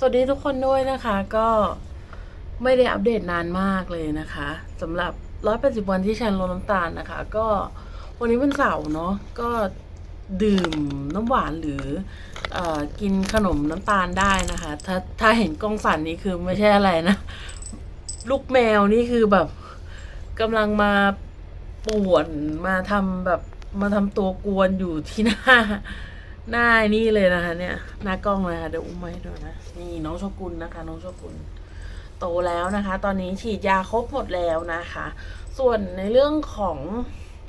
สวัสดีทุกคนด้วยนะคะก็ไม่ได้อัปเดตนานมากเลยนะคะสำหรับ 180 วันที่ฉันลดน้ำตาลนะคะ ก็วันนี้เป็นเสาร์เนาะก็ดื่มน้ำหวานหรืออกินขนมน้ำตาลได้นะคะ ถ้าถ้าเห็นกล้องสั่นนี่คือไม่ใช่อะไรนะ ลูกแมวนี่คือแบบกำลังมาป่วนมาทำแบบมาทำตัวกวนอยู่ที่หน้า หน้านี่เลยนะคะเนี่ยหน้ากล้องเลยค่ะเดี๋ยวอุ้มมาให้ดูนะนี่น้องโชกุนนะคะ น้องโชกุนโตแล้วนะคะ ตอนนี้ฉีดยาครบหมดแล้วนะคะ ส่วนในเรื่องของ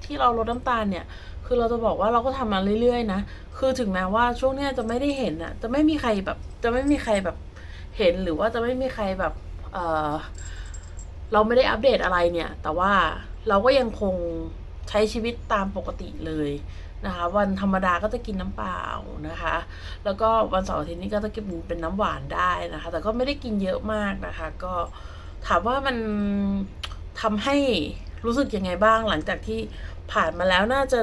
ที่เราลดน้ำตาลเนี่ย คือเราจะบอกว่าเราก็ทำมาเรื่อยๆนะคือถึงแม้ว่าช่วงเนี้ยจะไม่ได้เห็นอะจะไม่มีใครแบบ จะไม่มีใครแบบเห็นหรือว่าจะไม่มีใครแบบเออเราไม่ได้อัปเดตอะไรเนี่ย แต่ว่าเราก็ยังคงใช้ชีวิตตามปกติเลย นะคะวันธรรมดาก็จะกินน้ำเปล่านะคะ แล้วก็วันเสาร์อาทิตย์นี้ก็จะกินเป็นน้ำหวานได้นะคะ แต่ก็ไม่ได้กินเยอะมากนะคะ ก็ถามว่ามันทำให้รู้สึกยังไงบ้างหลังจากที่ผ่านมาแล้วน่าจะ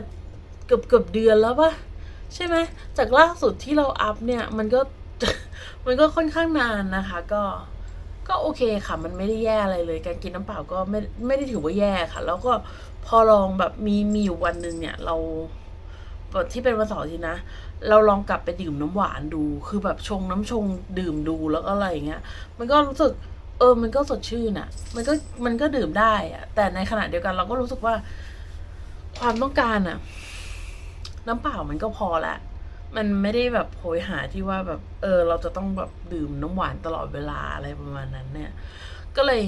เกือบเกือบเดือนแล้วปะใช่ไหมจากล่าสุดที่เราอัพเนี่ยมันก็มันก็ค่อนข้างนานนะคะ ก็ก็โอเคค่ะ มันไม่ได้แย่อะไรเลย การกินน้ำเปล่าก็ไม่ไม่ได้ถือว่าแย่ค่ะ แล้วก็พอลองแบบมีมีอยู่วันหนึ่งเนี่ยเรา ที่เป็นวันเสาร์อาทีนะ เราลองกลับไปดื่มน้ำหวานดู คือแบบชงน้ำชงดื่มดูแล้วก็อะไรอย่างเงี้ย มันก็รู้สึก เออ มันก็สดชื่นอะ่ะ มันก็มันก็ดื่มได้อะ่ะ แต่ในขณะเดียวกันเราก็รู้สึกว่า ความต้องการอะ่ะ น้ำเปล่ามันก็พอละมันไม่ได้แบบโหยหาที่ว่าแบบ เออ เราจะต้องแบบดื่มน้ำหวานตลอดเวลาอะไรประมาณนั้น เนี่ย ก็เลย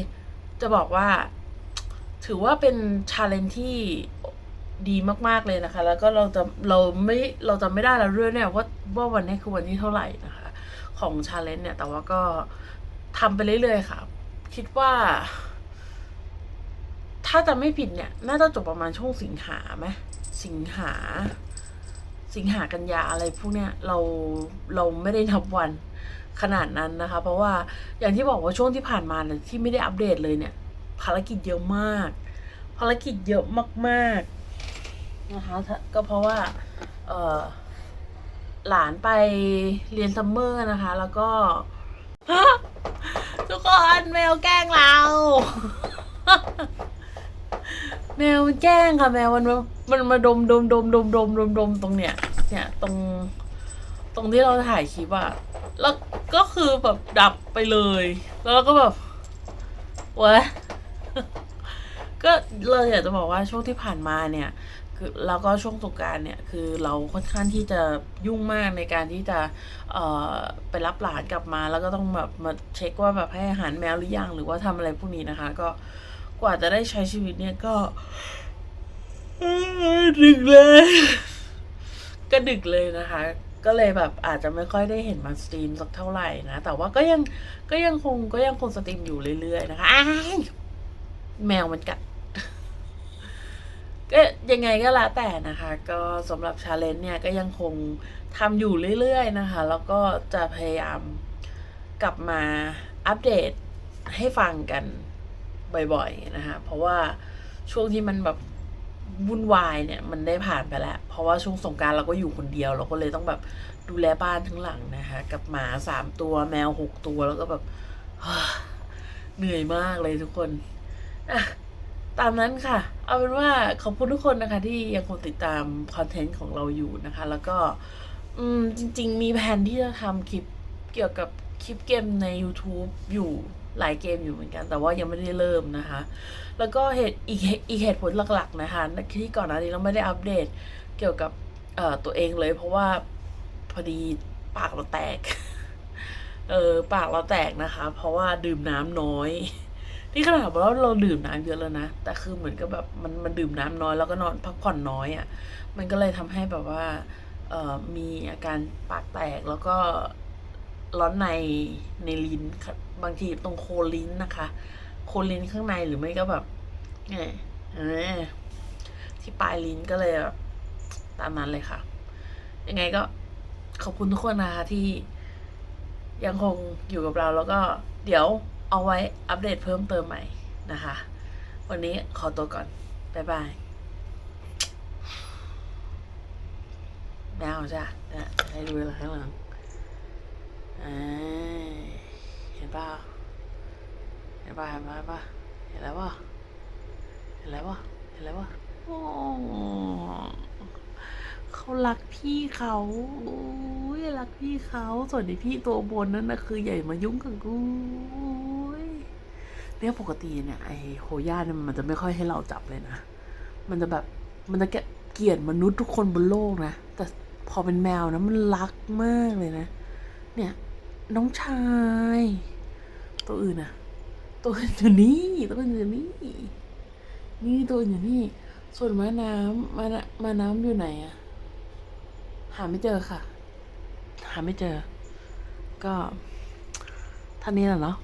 จะบอกว่า ถือว่าเป็นชาเลนจ์ที่ ดีมากๆเลยนะคะ แล้วก็เราจะเราไม่เราจะไม่ได้แล้วด้วยเนี่ยว่าว่าวันนี้คือวันที่เท่าไหร่นะคะ ของชาเลนจ์เนี่ย แต่ว่าก็ทำไปเรื่อยๆค่ะ คิดว่า ถ้าจะไม่ผิดเนี่ย น่าจะจบประมาณช่วงสิงหาไหมสิงหา สิงหากันยาอะไรพวกเนี้ยเราเราไม่ได้นับวันขนาดนั้นนะคะ เพราะว่าอย่างที่บอกว่าช่วงที่ผ่านมาเนี่ยที่ไม่ได้อัปเดตเลยเนี่ย ภารกิจเยอะมาก ภารกิจเยอะมากๆ นะคะก็เพราะว่าเออหลานไปเรียนซัมเมอร์นะคะ แล้วก็ ทุกคนแมวแกล้งเราแมวมันแกล้งค่ะแมวมันมามันมาดมดมดมดมดมดมดมตรงเนี้ยเนี่ยตรง ตรงที่เราถ่ายคลิปอะแล้วก็คือแบบดับไปเลย แล้วเราก็แบบวะก็เลยอยากจะบอกว่าช่วงที่ผ่านมาเนี่ย คือแล้วก็ช่วงสงการเนี่ยคือเราค่อนข้างที่จะยุ่งมากในการที่จะเอ่อไปรับหลานกลับมา แล้วก็ต้องแบบมาเช็คว่าแบบให้อาหารแมวหรือยังหรือว่าทำอะไรพวกนี้นะคะ ก็กว่าจะได้ใช้ชีวิตเนี่ยก็ดึกเลยก็ดึกเลยนะคะ ก็เลยแบบอาจจะไม่ค่อยได้เห็นมาสตรีมสักเท่าไหร่นะ แต่ว่าก็ยังก็ยังคงก็ยังคงสตรีมอยู่เรื่อยๆนะคะแมวมันกัด ก็ยังไงก็แล้วแต่นะคะ ก็สำหรับชาเลนจ์เนี่ยก็ยังคงทำอยู่เรื่อยๆนะคะ แล้วก็จะพยายามกลับมาอัปเดตให้ฟังกันบ่อยๆนะคะ เพราะว่าช่วงที่มันแบบวุ่นวายเนี่ยมันได้ผ่านไปแล้ว เพราะว่าช่วงสงการเราก็อยู่คนเดียว เราก็เลยต้องแบบดูแลบ้านทั้งหลังนะคะ กับหมาสามตัวแมวหกตัวแล้วก็แบบเหนื่อยมากเลยทุกคนอะ ตามนั้นค่ะ เอาเป็นว่าขอบคุณทุกคนนะคะ ที่ยังคงติดตามคอนเทนต์ของเราอยู่นะคะ แล้วก็อืมจริง ๆ มีแผนที่จะทำคลิปเกี่ยวกับคลิปเกมใน YouTube อยู่หลายเกมอยู่เหมือนกัน แต่ว่ายังไม่ได้เริ่มนะคะ แล้วก็เหตุอีกเหตุอีกเหตุผลหลัก ๆ นะคะที่ก่อนหน้านี้เราไม่ได้อัปเดตเกี่ยวกับเอ่อตัวเองเลย เพราะว่าพอดีปากเราแตก เออปากเราแตกนะคะ เพราะว่าดื่มน้ำน้อย นี่ขนาดว่าเราดื่มน้ำเยอะแล้วนะ แต่คือเหมือนกับแบบมันมันดื่มน้ำน้อยแล้วก็นอนพักผ่อนน้อยอะ่ะ มันก็เลยทำให้แบบว่าเอ่อมีอาการปากแตกแล้วก็ร้อนในในลิ้นบางทีตรงโคนลิ้นนะคะ โคนลิ้นข้างในหรือไม่ก็แบบเนี่ยที่ปลายลิ้นก็เลยแบบตามนั้นเลยค่ะ ยังไงก็ขอบคุณทุกคนนะคะที่ยังคงอยู่กับเราแล้วก็เดี๋ยว เอาไว้อัปเดตเพิ่มเติมใหม่นะคะ วันนี้ขอตัวก่อน บ๊ายบายแมวจ้ะนะให้ดูเวลาข้างหลังอ่านป่ะเห็นป่ะเห็นป่ะเห็นป่ะเห็นแล้วป่ะเห็นแล้วป่ะเห็นแล้วป่ะโอ้ เขารักพี่เขาโอ้ยรักพี่เขาส่วนไอ้พี่ตัวบนนั่นนะคือใหญ่มายุ่งกับกูเนี่ยปกติเนี่ยไอโฮย่าเนี่ยมันจะไม่ค่อยให้เราจับเลยนะ มันจะแบบมันจะเกลียดมนุษย์ทุกคนบนโลกนะ แต่พอเป็นแมวนะมันรักมากเลยนะ เนี่ยน้องชาย ตัวอื่นอะตัวอื่นอยู่นี่ตัวอื่นอยู่นี่ นี่ตัวอื่นอยู่นี่ ส่วนม้าน้ำม้าม้าน้ำอยู่ไหนอะ หาไม่เจอค่ะ หาไม่เจอ ก็ท่านี้แหละเนาะ